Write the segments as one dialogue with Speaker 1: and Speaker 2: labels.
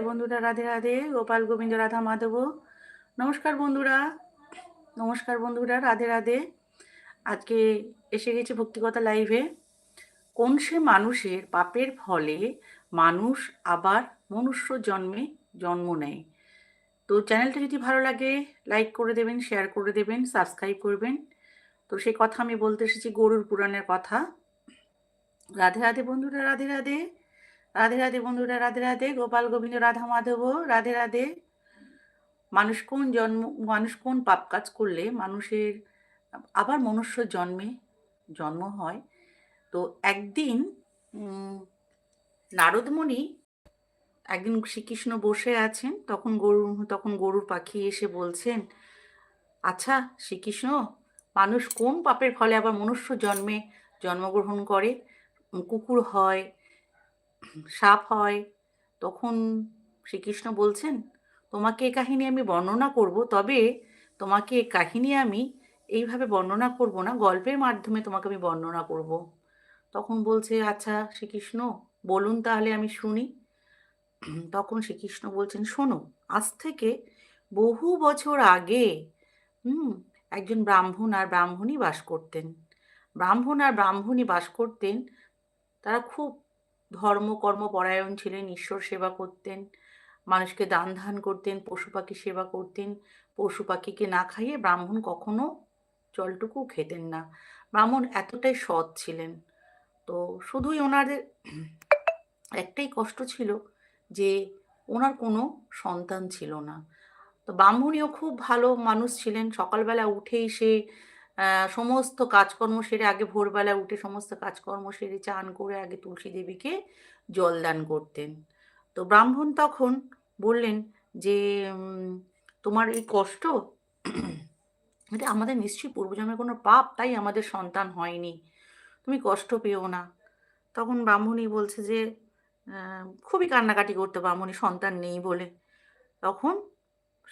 Speaker 1: বন্ধুরা, রাধে রাধে, গোপাল গোবিন্দ, রাধা মাধব। নমস্কার বন্ধুরা নমস্কার বন্ধুরা, রাধে রাধে। আজকে এসে গেছে ভক্তিকতা লাইভে। কোন সে মানুষের পাপের ফলে মানুষ আবার মনুষ্য জন্মে জন্ম নেয়? তো চ্যানেলটা যদি ভালো লাগে, লাইক করে দেবেন, শেয়ার করে দেবেন, সাবস্ক্রাইব করবেন। তো সেই কথা আমি বলতে এসেছি গরুর পুরাণের কথা। রাধে রাধে বন্ধুরা, রাধে রাধে। রাধে রাধে বন্ধুরা, রাধে রাধে। গোপাল, গোবিন্দ, রাধা, মাধব, রাধে রাধে। মানুষ কোন জন্ম, মানুষ কোন পাপ কাজ করলে মানুষের আবার মনুষ্য জন্মে জন্ম হয়? তো একদিন নারদমণি একদিন শ্রীকৃষ্ণ বসে আছেন, তখন গরু, তখন গরুর পাখি এসে বলছেন আচ্ছা শ্রীকৃষ্ণ, মানুষ কোন পাপের ফলে আবার মনুষ্য জন্মে জন্মগ্রহণ করে? কুকুর হয় সাপ হয়, তখন শ্রীকৃষ্ণ বলছেন, তোমাকে এ কাহিনী আমি বর্ণনা করব, তবে তোমাকে এ কাহিনী আমি এইভাবে বর্ণনা করব না, গল্পের মাধ্যমে তোমাকে আমি বর্ণনা করব। তখন বলছে আচ্ছা শ্রীকৃষ্ণ, বলুন তাহলে আমি শুনি। তখন শ্রীকৃষ্ণ বলছেন, শোনো, আজ থেকে বহু বছর আগে, হুম, একজন ব্রাহ্মণ আর ব্রাহ্মণী বাস করতেন। ব্রাহ্মণ আর ব্রাহ্মণী বাস করতেন, তারা খুব ধর্ম পরায়ণ ছিলেন, ঈশ্বর সেবা করতেন, মানুষকে দান ধান করতেন, পশু পাখি সেবা করতেন, পশু পাখিকে না খাইয়ে ব্রাহ্মণ কখনো জলটুকু খেতেন না। ব্রাহ্মণ এতটাই সৎ ছিলেন। তো শুধুই ওনাদের একটাই কষ্ট ছিল যে ওনার কোনো সন্তান ছিল না। তো ব্রাহ্মণীও খুব ভালো মানুষ ছিলেন। সকালবেলা উঠেই সে সমস্ত কাজকর্ম সেরে আগে ভোরবেলা উঠে সমস্ত কাজকর্ম সেরে চান করে আগে তুলসী দেবীকে জলদান করতেন। তো ব্রাহ্মণ তখন বললেন যে তোমার এই কষ্ট, এটা আমাদের নিশ্চয়ই পূর্বজন্মের কোনো পাপ, তাই আমাদের সন্তান হয়নি। তুমি কষ্ট পেও না। তখন ব্রাহ্মণী বলছে যে খুবই কান্নাকাটি করতে ব্রাহ্মণী, সন্তান নেই বলে। তখন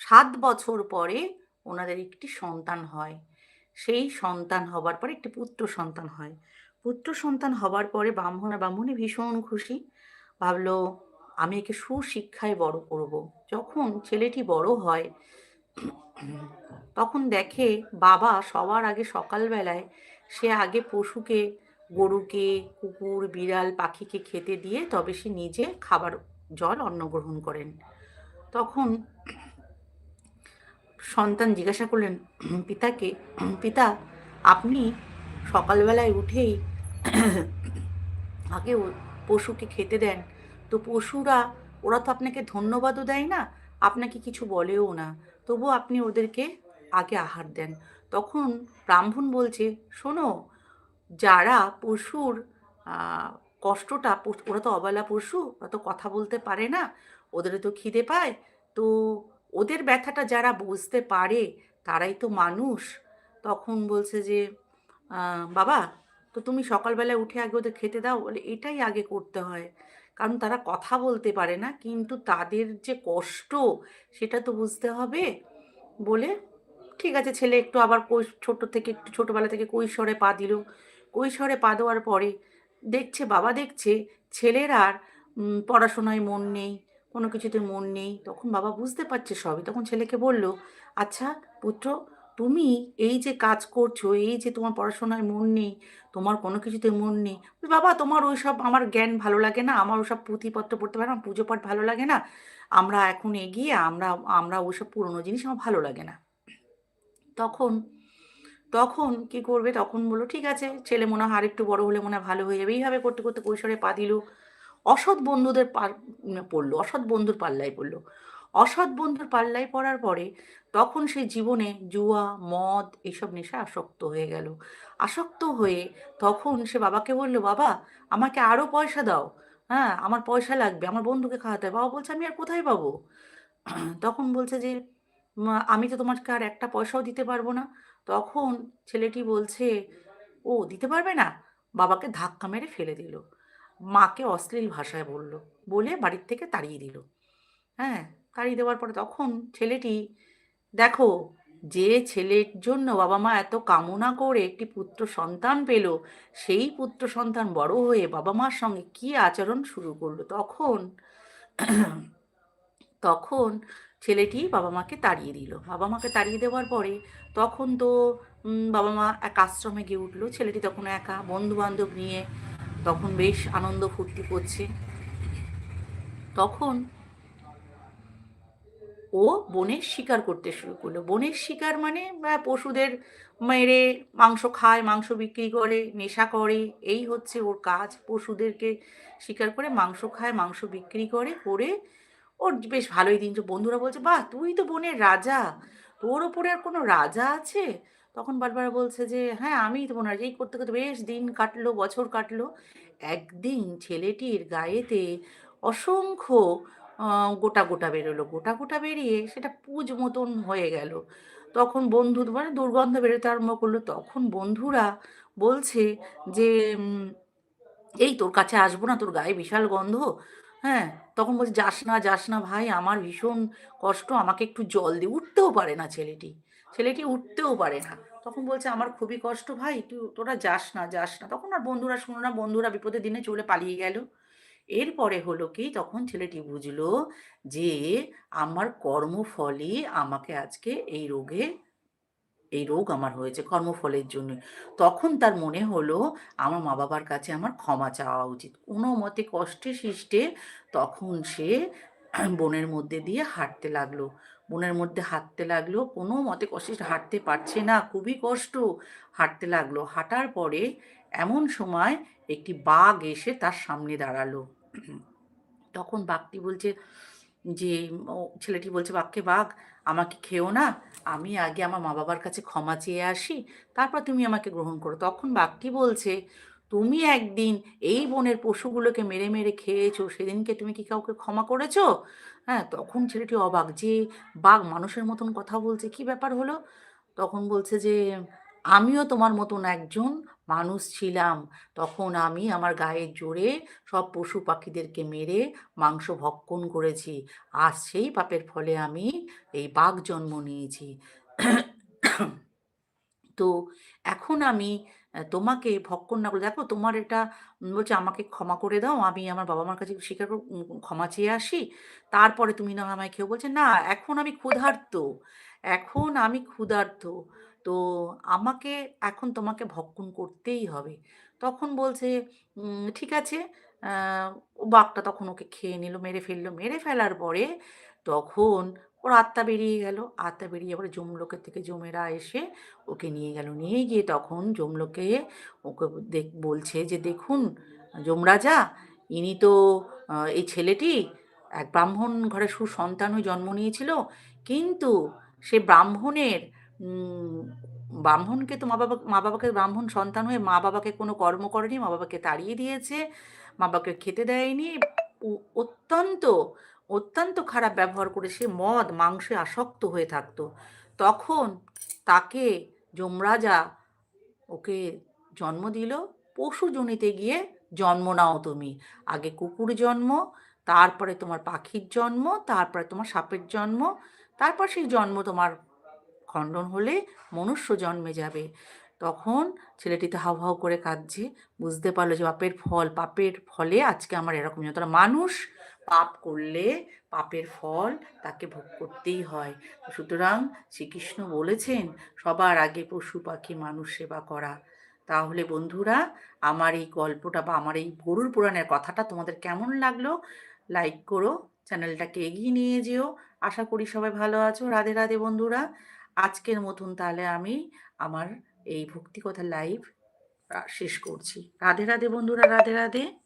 Speaker 1: সাত বছর পরে ওনাদের একটি সন্তান হয়। সেই সন্তান হবার পরে একটি পুত্র সন্তান হয়। পুত্র সন্তান হবার পরে ব্রাহ্মণ ব্রাহ্মণী ভীষণ খুশি। ভাবলো, আমি একে সুশিক্ষায় বড় করব। যখন ছেলেটি বড় হয়, তখন দেখে বাবা সবার আগে সকালবেলায় সে আগে পশুকে, গরুকে, কুকুর, বিড়াল, পাখিকে খেতে দিয়ে তবে সে নিজে খাবার, জল অন্ন গ্রহণ করেন। তখন সন্তান জিজ্ঞাসা করলেন, পিতাকে, পিতা, আপনি সকালবেলায় উঠেই আগে পশুকে খেতে দেন। তো পশুরা, ওরা তো আপনাকে ধন্যবাদও দেয় না, আপনাকে কিছু বলেও না। তবু আপনি ওদেরকে আগে আহার দেন। তখন ব্রাহ্মণ বলছে, শোনো, যারা পশুর কষ্টটা, ওরা তো অবলা পশু, ওরা তো কথা বলতে পারে না ওদের তো খিদে পায়। তো ওদের ব্যথাটা যারা বুঝতে পারে, তারাই তো মানুষ। তখন বলছে যে বাবা, তো তুমি সকালবেলায় উঠে আগে ওদের খেতে দাও, বলে এটাই আগে করতে হয়। কারণ তারা কথা বলতে পারে না, কিন্তু তাদের যে কষ্ট, সেটা তো বুঝতে হবে বলে, ঠিক আছে ছেলে, একটু আবার ছোট থেকে একটু ছোটোবেলা থেকে কৈশোরে পা দিল। কৈশোরে পা দেওয়ার পরে দেখছে, বাবা দেখছে, ছেলের আর পড়াশোনায় মন নেই। কোনো কিছুতে মন নেই। তখন বাবা বুঝতে পারছে সবই। তখন ছেলেকে বলল আচ্ছা পুত্র, তুমি এই যে কাজ করছ, এই যে তোমার পড়াশোনায় মন নেই, তোমার কোনো কিছুতে মন নেই বাবা, তোমার ওই সব আমার জ্ঞান ভালো লাগে না, আমার ওসব পুঁথিপত্র পড়তে পারে না, পুজো পাঠ ভালো লাগে না, আমরা এখন এগিয়ে, আমরা আমরা ওইসব পুরনো জিনিস আমার ভালো লাগে না। তখন তখন কি করবে? তখন বলল, ঠিক আছে, ছেলে মনে হয় আরেকটু বড় হলে মনে হয় ভালো হয়ে যাবে। এইভাবে করতে করতে কৈশোরে পা দিল। অসৎ বন্ধুদের পার পড়ল, অসৎ বন্ধুর পাল্লায় পড়ল। অসৎ বন্ধুর পাল্লায় পড়ার পরে তখন সে জীবনে জুয়া, মদ এসব নেশা আসক্ত হয়ে গেল। আসক্ত হয়ে তখন সে বাবাকে বলল, বাবা, আমাকে আরও পয়সা দাও। হ্যাঁ আমার পয়সা লাগবে, আমার বন্ধুকে খাওয়াতে বাবা বলছে, আমি আর কোথায় পাবো? তখন বলছে যে আমি তো তোমাকে আর একটা পয়সাও দিতে পারব না। তখন ছেলেটি বলছে, ও, দিতে পারবে না? বাবাকে ধাক্কা মেরে ফেলে দিল। মাকে অশ্লীল ভাষায় বলল, বলে বাড়ির থেকে তাড়িয়ে দিল। হ্যাঁ তাড়িয়ে দেওয়ার পরে তখন ছেলেটি, দেখো, যে ছেলের জন্য বাবা মা এত কামনা করে একটি পুত্র সন্তান পেল, সেই পুত্র সন্তান বড় হয়ে বাবা মার সঙ্গে কি আচরণ শুরু করল? তখন তখন ছেলেটি বাবা মাকে তাড়িয়ে দিল। বাবা মাকে তাড়িয়ে দেওয়ার পরে তখন তো বাবা মা এক আশ্রমে গিয়ে উঠল। ছেলেটি তখন একা বন্ধু বান্ধব নিয়ে তখন বেশ আনন্দ ফুর্তি করছে। তখন ও বনের শিকার করতে শুরু করল। বনের শিকার মানে পশুদের মেরে, মাংস খায়, মাংস বিক্রি করে, নেশা করে। এই হচ্ছে ওর কাজ। পশুদেরকে শিকার করে, মাংস খায়, মাংস বিক্রি করে করে ওর বেশ ভালোই দিন। বন্ধুরা বলছে, বাহ, তুই তো বনের রাজা। তোর ওপরে আর কোনো রাজা আছে? তখন বারবার বলছে যে হ্যাঁ আমি তো বনের রাজা এই করতে করতে বেশ দিন কাটলো, বছর কাটলো। একদিন ছেলেটির গায়েতে অসংখ্য গোটা গোটা বেরোলো। গোটা গোটা বেরিয়ে সেটা পুজ মতন হয়ে গেল। তখন বন্ধু মানে দুর্গন্ধ বেরোতে আরম্ভ করল। তখন বন্ধুরা বলছে যে এই তোর কাছে আসব না, তোর গায়ে বিশাল গন্ধ। হ্যাঁ তখন বলছে, যাস না যাস না ভাই, আমার ভীষণ কষ্ট, আমাকে একটু জল দিয়ে উঠতেও পারে না ছেলেটি। ছেলেটি উঠতেও পারে না। তখন বলছে, আমার খুবই কষ্ট ভাই, তুই, তোরা যাস না যাস না। তখন আর বন্ধুরা, শুনো না, বন্ধুরা বিপদের দিনে চলে পালিয়ে গেল। এরপরে হলো কি, তখন ছেলেটি বুঝলো যে আমার কর্মফলই আমাকে আজকে এই রোগে, এই রোগ আমার হয়েছে কর্মফলের জন্য। তখন তার মনে হলো, আমার মা বাবার কাছে আমার ক্ষমা চাওয়া উচিত। কোনো মতে কষ্টে সৃষ্টে তখন সে বনের মধ্যে দিয়ে হাঁটতে লাগল। বনের মধ্যে হাঁটতে লাগল। কোনো মতে কষ্টে হাঁটতে পারছে না, খুবই কষ্ট হাঁটতে লাগল। হাঁটার পরে এমন সময় একটি বাঘ এসে তার সামনে দাঁড়াল। তখন বাঘটি বলছে যে ছেলেটি বলছে, বাঘকে বাঘ, আমাকে খেও না। আমি আগে আমার মা বাবার কাছে ক্ষমা চেয়ে আসি, তারপর তুমি আমাকে গ্রহণ করো। তখন বাঘটি বলছে, তুমি একদিন এই বনের পশুগুলোকে মেরে মেরে খেয়েছো, সেদিনকে তুমি কি কাউকে ক্ষমা করেছ? হ্যাঁ তখন ছেলেটি অবাক যে, বাঘ মানুষের মতন কথা বলছে, কি ব্যাপার হলো? তখন বলছে যে, আমিও তোমার মতন একজন মানুষ ছিলাম। তখন আমি আমার গায়ের জোরে সব পশু পাখিদেরকে মেরে মাংস ভক্ষণ করেছি। আর সেই পাপের ফলে আমি এই বাঘ জন্ম নিয়েছি। তো এখন আমি তোমাকে ভক্ষণ না করে দেখো, তোমার এটা বলছে, আমাকে ক্ষমা করে দাও, আমি আমার বাবা মার কাছে স্বীকার করে ক্ষমা চেয়ে আসি। তারপরে তুমি না আমায় খেয়ে বলছে, না, এখন আমি ক্ষুধার্ত, এখন আমি ক্ষুধার্ত। তো আমাকে, এখন তোমাকে ভক্ষণ করতেই হবে। তখন বলছে ঠিক আছে। বাঘটা তখন ওকে খেয়ে নিল, মেরে ফেলল। মেরে ফেলার পরে তখন ওর আত্মা বেরিয়ে গেল। আত্মা বেরিয়ে পরে যমলোকের থেকে যমেরা এসে ওকে নিয়ে গেল। নিয়ে গিয়ে তখন যমলোকে ওকে দেখ, বলছে যে, দেখুন, যমরাজা, ইনি তো এই ছেলেটি এক ব্রাহ্মণ ঘরে সুসন্তান হয়ে জন্ম নিয়েছিল। কিন্তু সে ব্রাহ্মণের ব্রাহ্মণকে তো মা বাবা, মা বাবাকে ব্রাহ্মণ সন্তান হয়ে মা বাবাকে কোনো কর্ম করেনি, মা বাবাকে তাড়িয়ে দিয়েছে, মা বাবাকে খেতে দেয়নি। অত্যন্ত অত্যন্ত খারাপ ব্যবহার করে সে মদ, মাংসে আসক্ত হয়ে থাকতো। তখন তাকে যমরাজা ওকে জন্ম দিল। পশু জনিতে গিয়ে জন্ম নাও তুমি। আগে কুকুর জন্ম, তারপরে তোমার পাখির জন্ম, তারপরে তোমার সাপের জন্ম, তারপর সেই জন্ম তোমার খণ্ডন হলে মনুষ্য জন্মে যাবে। তখন ছেলেটি তো হাউ হাউ করে কাঁদছে। বুঝতে পারল যে পাপের ফল, পাপের ফলে আজকে আমার এরকম যতটা মানুষ পাপ করলে পাপের ফল তাকে ভোগ করতেই হয়। সুতরাং শ্রীকৃষ্ণ বলেছেন, সবার আগে পশু পাখি মানুষ সেবা করা। তাহলে বন্ধুরা, আমার এই গল্পটা বা আমার এই গরুর পুরাণের কথাটা তোমাদের কেমন লাগল? লাইক করো, চ্যানেলটাকে এগিয়ে নিয়ে যেও। আশা করি সবাই ভালো আছো। রাধে রাধে বন্ধুরা। আজকের মতন তাহলে আমি আমার এই ভক্তিকথা লাইভ শেষ করছি। রাধে রাধে বন্ধুরা, রাধে রাধে।